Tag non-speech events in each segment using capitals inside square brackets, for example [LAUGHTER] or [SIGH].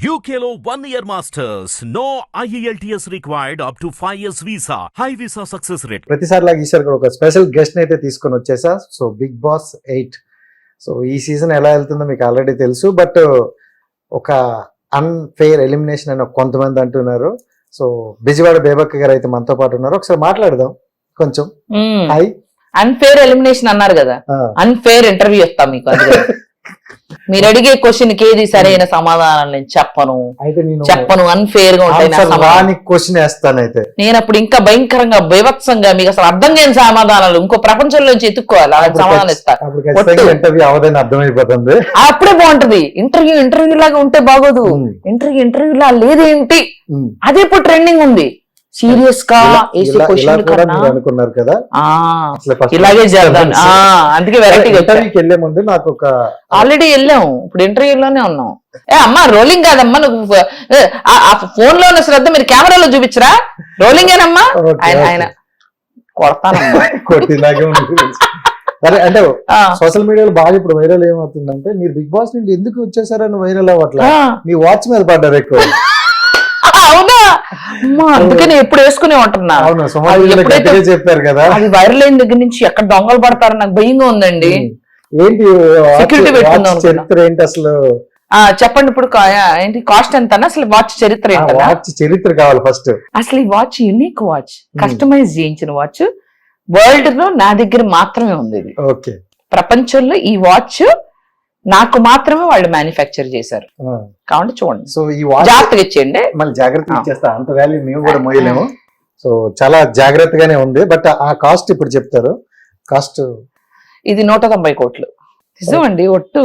One year masters. No E IELTS required up to 5 years visa. High visa success rate. ప్రతిసారి లాగా ఈసారి కూడా ఒక స్పెషల్ గెస్ట్ అయితే తీసుకొని వచ్చేసా. So Bigg Boss eight so ఈ సీజన్ ఎలా వెళ్తుందో మీకు ఆల్రెడీ తెలుసు. బట్ ఒక అన్ఫెయిర్ ఎలిమినేషన్ అని కొంతమంది అంటున్నారు. సో బిజివాడ బేబక్క గారు అయితే మనతో పాటు ఉన్నారు. ఒకసారి మాట్లాడదాం. కొంచెం. హాయ్ అన్ఫేర్ ఎలిమినేషన్ అన్నారు కదా. అన్ఫేర్ ఇంటర్వ్యూ ఇస్తా మీకు. [LAUGHS] మీరు అడిగే క్వశ్చన్ ఏది సరైన సమాధానం నేను చెప్పను. అయితే నేను చెప్పను అన్ఫేర్గా ఉంటాయి నా ఆన్సర్ సమాధానం. రాని క్వశ్చన్ వేస్తాను అయితే. నేను అప్పుడు ఇంకా భయంకరంగా బీభత్సంగా మీకు అసలు అర్థం కాని సమాధానాలు ఇంకో ప్రపంచంలోంచి ఎత్తుక్కోవాలి. అలా సమాధానం ఇస్తా. అప్పుడు ఖచ్చితంగా ఒట్టు. ఇంటర్వ్యూ అవదని అర్థమైపోతుంది. అప్పుడే బాగుంటది. ఇంటర్వ్యూ ఇంటర్వ్యూ లాగా ఉంటే బాగోదు. ఉమ్, ఇంటర్వ్యూ ఇంటర్వ్యూ లా లేదేంటి? ఉమ్. అదే ఇప్పుడు ట్రెండింగ్ ఉంది. సీరియస్గా వేసే క్వశ్చన్ కన్నా అనుకున్నారు కదా? ఇలాగే చేద్దాం. అందుకే వెళ్ళే ముందు నాకు ఒక ఆల్రెడీ వెళ్ళాం. ఇప్పుడు ఇంటర్వ్యూలోనే ఉన్నాం. ఏ అమ్మా రోలింగ్ కాదమ్మా నువ్వు ఫోన్లో ఉన్న శ్రద్ధ మీరు కెమెరాలో చూపించరా? రోలింగ్ ఏనమ్మా? ఆయన. ఆయన కొడతానమ్మా. [LAUGHS] కొట్టిలాగే అరే అంటే సోషల్ మీడియాలో బాగా ఇప్పుడు వైరల్ ఏమవుతుందంటే మీరు బిగ్ బాస్ నుండి ఎందుకు వచ్చేసారని వైరల్ అవ్వట్లా? మీ వాచ్ మీద పడ్డారు ఎక్కువ. [LAUGHS] అందుకే నేను ఎప్పుడు వేసుకునే ఉంటున్నా. అవును అది సుమారు ఎప్పుడైతే- గట్టిగా చెప్పారు కదా. అది వైరల్ అయిన దగ్గర నుంచి ఎక్కడ దొంగలు పడతారో నాకు భయంగా ఉందండి. ఏంటి Security పెట్టుకుందాం చరిత్ర ఏంటి అసలు? ఆ చెప్పండి ఇప్పుడు ఏంటి కాస్ట్ ఎంత అసలు వాచ్ చరిత్ర వాచ్ చరిత్ర కావాలి ఫస్ట్ అసలు ఈ వాచ్ యూనిక్ వాచ్ కస్టమైజ్ చేయించిన వాచ్ వరల్డ్లో నా దగ్గర మాత్రమే ఉంది ఇది. ఓకే. ప్రపంచంలో ఈ వాచ్ నాకు మాత్రమే వాళ్ళు మ్యానుఫ్యాక్చర్ చేశారు. కాబట్టి చూడండి. సో ఈ జాగ్రత్తగా ఇచ్చేయండి. మళ్ళీ జాగ్రత్తగా. ఇచ్చేస్తా. అంత వాల్యూ మేము కూడా మోయలేము. సో చాలా జాగ్రత్తగానే ఉంది. బట్ ఆ కాస్ట్ ఇప్పుడు చెప్తారు. కాస్ట్ ఇది నూట తొంభై కోట్లు. నిజమండి ఒట్టు.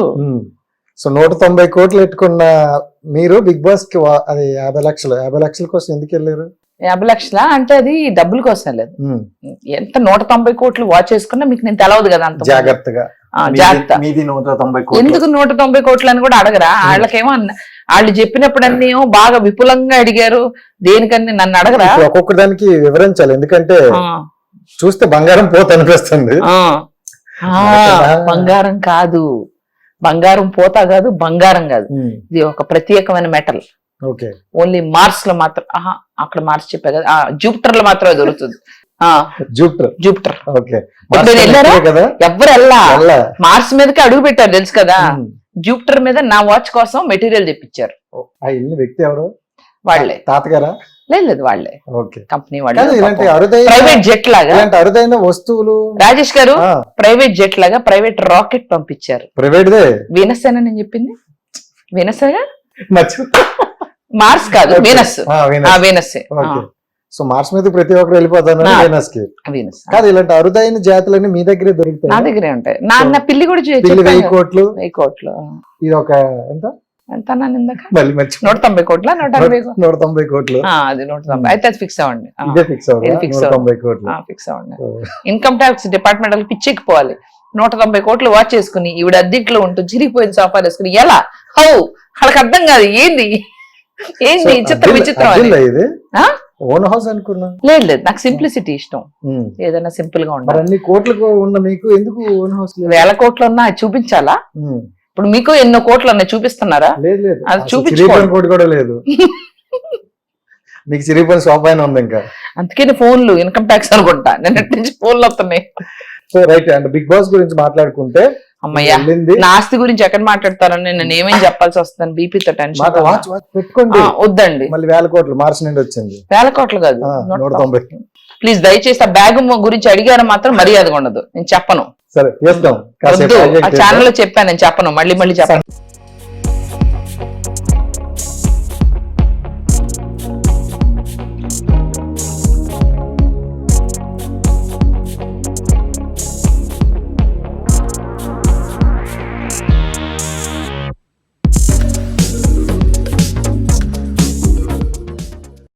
సో నూట తొంభై కోట్లు పెట్టుకున్న మీరు బిగ్ బాస్కి అది యాభై లక్షలు. యాభై లక్షల కోసం ఎందుకు వెళ్ళారు? యాభై లక్షల? అంటే అది డబ్బుల కోసం లేదు. ఎంత నూట తొంభై కోట్లు వాచ్ వేసుకున్నా మీకు నేను తెలవదు కదా అంత జాగ్రత్తగా. జాగ్రత్త. మీది నూట తొంభై ఎందుకు నూట తొంభై కోట్లు అని కూడా అడగరా? వాళ్ళకేమో అన్న- వాళ్ళు చెప్పినప్పుడు అన్ని ఏమో బాగా విపులంగా అడిగారు. దేనికని నన్ను అడగరా? ఒక్కొక్క దానికి వివరించాలి. ఎందుకంటే చూస్తే బంగారం పోత అనిపిస్తుంది. బంగారం కాదు. బంగారం పోతా కాదు బంగారం కాదు. ఉమ్, ఇది ఒక ప్రత్యేకమైన మెటల్. ఓన్లీ మార్స్లో మాత్రం ఆహా అక్కడ మార్స్ చెప్పా కదా. జూపిటర్లో మాత్రమే దొరుకుతుంది. జూపిటర్. జూపిటర్. ఓకే? కదా? ఎవ్వరు వెళ్ళా. మార్స్ మీదకి అడుగు పెట్టారు తెలుసు కదా. జూపిటర్ మీద నా వాచ్ కోసం మెటీరియల్ తెప్పించారు. ఆ ఇల్లు వ్యక్తి ఎవరు? వాళ్ళే. తాతగారా? లేదు లేదు వాళ్ళే. కంపెనీ ప్రైవేట్ జెట్ లాగా? అరుదైన వస్తువులు రాజేష్ గారు ప్రైవేట్ జెట్ లాగా ప్రైవేట్ రాకెట్ పంపించారు. ప్రైవేట్ నేను చెప్పింది? మర్చి మార్స్ కాదు వీనస్. వీనస్. సో మార్స్ మీద ప్రతి ఒక్కరు వెళ్ళిపోతాను ఆ. వీనస్కి వీనస్ కాదు ఇలాంటి అరుదైన జాతులన్నీ మీ దగ్గరే నా దొరుకుతాయి దగ్గరే ఉంటాయి. నా నా పిల్లి కూడా పిల్లి వెయ్యి. కోట్లు. వెయ్యి కోట్లు. ఇది ఒక ఎంత? ఎంత నూట తొంభై కోట్ల? నూట అరవై నూట తొంభై కోట్లు. అది నూట తొంభై. అయితే అది ఫిక్స్ అవ్వండి. ఇదే ఫిక్స్. తొంభై కోట్లు. ఫిక్స్ అవ్వండి. ఇన్కమ్ ట్యాక్స్ డిపార్ట్మెంట్ వాళ్ళకి పిచ్చెక్కిపోవాలి. నూట తొంభై కోట్లు వాచ్ చేసుకుని ఈవిడ అద్దెంట్లో ఉంటూ చిరిగిపోయిన సోఫాలు వేసుకుని ఎలా? హౌ? వాళ్ళకి అర్థం కాదు. ఏంది? ఏంది? విచిత్ర విచిత్రం ఇది? ఓన్ హౌస్ అనుకున్నా. లేదు లేదు. నాకు సింప్లిసిటీ ఇష్టం. ఏదైనా సింపుల్గా ఉండాలి. అన్ని కోట్లకు ఉన్న మీకు ఎందుకు ఓన్ హౌస్ వేల కోట్లు ఉన్నా చూపించాలా. ఇప్పుడు మీకు ఎన్నో కోట్లు ఉన్నాయి చూపిస్తున్నారా? లేదు లేదు. అది కోటి కూడా లేదు. మీకు చిరిగిపోయిన సోఫా అయినా ఉంది ఇంకా. అందుకని ఫోన్లు ఇన్కమ్ ట్యాక్స్ అనుకుంటా. నిన్నటి నుంచి ఫోన్లు వస్తున్నాయి? So right. And Bigg Boss గురించి మాట్లాడుకుంటే అమ్మయ్యా వెళ్ళింది. నా ఆస్తి గురించి ఎక్కడ మాట్లాడతారని నేను ఏమేం చెప్పాల్సి వస్తుంది బీపీతో టెన్షన్ పెట్టుకోండి. వద్దండి. మళ్ళీ వేల కోట్లు మార్చి నుండి వచ్చింది. వేల కోట్లు కాదు ఆ, నూట తొంభై. ప్లీజ్ దయచేసి ఆ బ్యాగ్ గురించి అడిగారు మాత్రం మర్యాదగా ఉండదు. నేను చెప్పను. సరే. ఛానల్లో చెప్పాను నేను చెప్పను. మళ్ళీ మళ్ళీ చెప్పను.